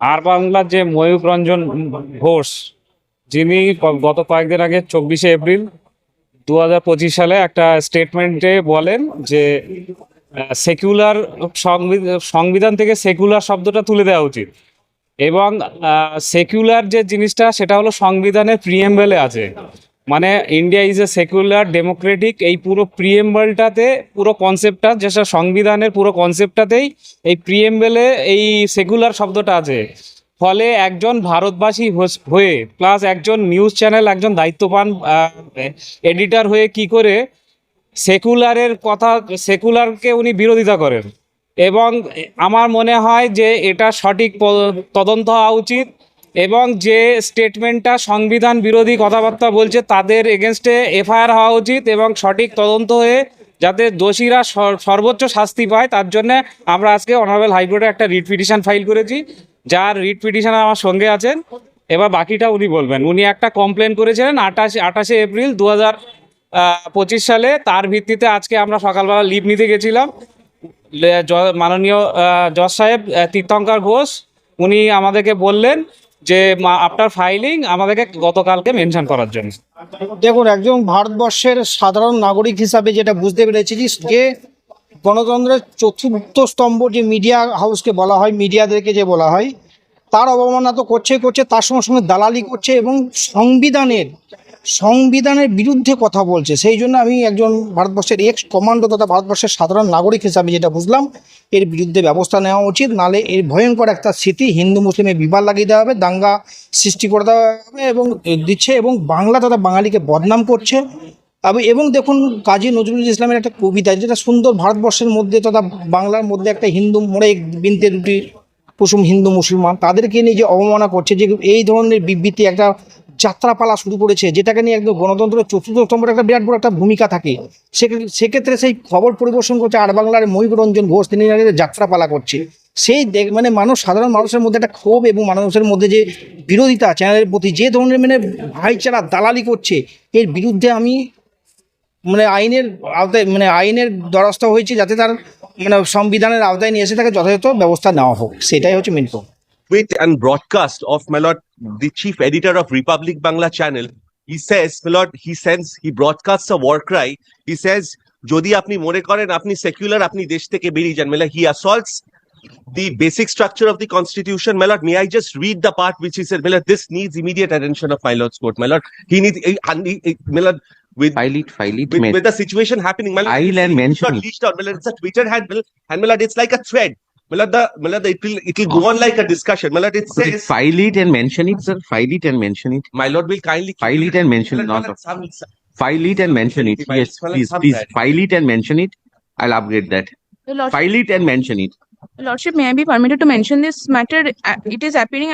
আর বাংলার যে ময়ূক রঞ্জন ঘোষ, যিনি গত কয়েকদিন আগে চব্বিশে এপ্রিল দু হাজার পঁচিশ সালে একটা স্টেটমেন্টে বলেন যে সেকুলার সংবিধান থেকে সেকুলার শব্দটা তুলে দেওয়া উচিত। এবং সেকুলার যে জিনিসটা, সেটা হলো সংবিধানের প্রিএমবেলে আছে। মানে India is a secular democratic এই পুরো প্রিএমবেলটাতে পুরো কনসেপ্টটা যেটা সংবিধানের পুরো কনসেপ্টটাতেই এই প্রিএমবেলে এই সেকুলার শব্দটা আছে। ফলে একজন ভারতবাসী হয়ে প্লাস একজন নিউজ চ্যানেল একজন দায়িত্ববান এডিটর হয়ে কি করে সেকুলারের কথা সেকুলারকে উনি বিরোধিতা করেন। এবং আমার মনে হয় যে এটা সঠিক তদন্ত হওয়া উচিত। এবং যে স্টেটমেন্টটা সংবিধান বিরোধী কথাবার্তা বলছে, তাদের এগেনস্টে এফআইআর হওয়া উচিত এবং সঠিক তদন্ত হয়ে যাতে দোষীরা সর- সর্বোচ্চ শাস্তি পায়, তার জন্য আমরা আজকে অনারেবল হাইকোর্টে একটা রিট পিটিশন ফাইল করেছি, যার রিট পিটিশন আমার সঙ্গে আছেন। এবার বাকিটা উনি বলবেন। উনি একটা কমপ্লেন করেছিলেন আঠাশে আঠাশে এপ্রিল দু হাজার পঁচিশ সালে। তার ভিত্তিতে আজকে আমরা সকালবেলা লিভ নিতে গেছিলাম। মাননীয় জজ সাহেব তীর্থঙ্কর ঘোষ, উনি আমাদেরকে বললেন যে আফটার ফাইলিং আমাদেরকে গতকালকে মেনশন করার জন্য। দেখুন, একজন ভারতবর্ষের সাধারণ নাগরিক হিসাবে যেটা বুঝতে পেরেছি যে গণতন্ত্রের চতুর্থ স্তম্ভ যে মিডিয়া হাউসকে বলা হয় মিডিয়াদেরকে যে বলা হয়, তার অবমাননা তো করছে করছে, তার সঙ্গে সঙ্গে দালালি করছে এবং সংবিধানের সংবিধানের বিরুদ্ধে কথা বলছে। সেই জন্য আমি একজন ভারতবর্ষের এক্স কমান্ডো তথা ভারতবর্ষের সাধারণ নাগরিক হিসাবে যেটা বুঝলাম, এর বিরুদ্ধে ব্যবস্থা নেওয়া উচিত। নালে এর ভয়ঙ্কর একটা স্মৃতি হিন্দু মুসলিমের বিবাদ লাগিয়ে দেওয়া হবে, দাঙ্গা সৃষ্টি করে দেওয়া হবে এবং দিচ্ছে এবং বাংলা তথা বাঙালিকে বদনাম করছে। এবং এবং দেখুন কাজী নজরুল ইসলামের একটা কবিতা যেটা সুন্দর ভারতবর্ষের মধ্যে তথা বাংলার মধ্যে একটা হিন্দু মোড়ে বিনতে দুটি কুসুম হিন্দু মুসলমান, তাদেরকে নিয়ে যে অবমাননা করছে, যে এই ধরনের বিবৃতি একটা যাত্রাপালা শুরু করেছে, যেটাকে নিয়ে একদম গণতন্ত্রের চতুর্থ স্তম্ভের একটা বিরাট বড় একটা ভূমিকা থাকে। সেক্ষেত্রে সেই খবর পরিবেশন করছে আর বাংলার ময়ূর রঞ্জন ঘোষ, তিনি যাত্রাপালা করছে। সেই দেখ মানে মানুষ, সাধারণ মানুষের মধ্যে একটা ক্ষোভ এবং মানুষের মধ্যে যে বিরোধিতা, চ্যানেলের প্রতি যে ধরনের মানে ভাইচারা, দালালি করছে, এর বিরুদ্ধে আমি মানে আইনের আওতায় মানে আইনের দ্বারস্থ হয়েছে যাতে তার মানে সংবিধানের আওতায় নিয়ে এসে তাকে যথাযথ ব্যবস্থা নেওয়া হোক। সেটাই হচ্ছে main point tweet and broadcast of my lord, the chief editor of Republic Bangla channel. He says, my lord, he sends, he broadcasts a war cry. He says, যদি আপনি মনে করেন আপনি সেকুলার আপনি দেশ থেকে বেরিয়ে যান মেলা হি assaults the basic structure of the constitution my lord may i just read the part which he said my lord this needs immediate attention of my lord's court my lord he needs eh, and he- eh, my lord with File it, file it, with, men- with the situation happening, my lord, I'll and it's mention not it. leashed out, my lord, it's a Twitter handle, and my lord, it's like a thread. My lord, the, my lord, it will, it will go on like a discussion. My lord, it Okay, says, File it and mention it, sir. File it and mention it. my lord will kindly. File it and mention it, My not. lord, some- some- File it and mention it. My- Yes, my lord, please, some please, that. file it and mention it. I'll upgrade that. Your Lordship, File it and mention it. Lordship, may I be permitted to mention this matter? Uh, It is appearing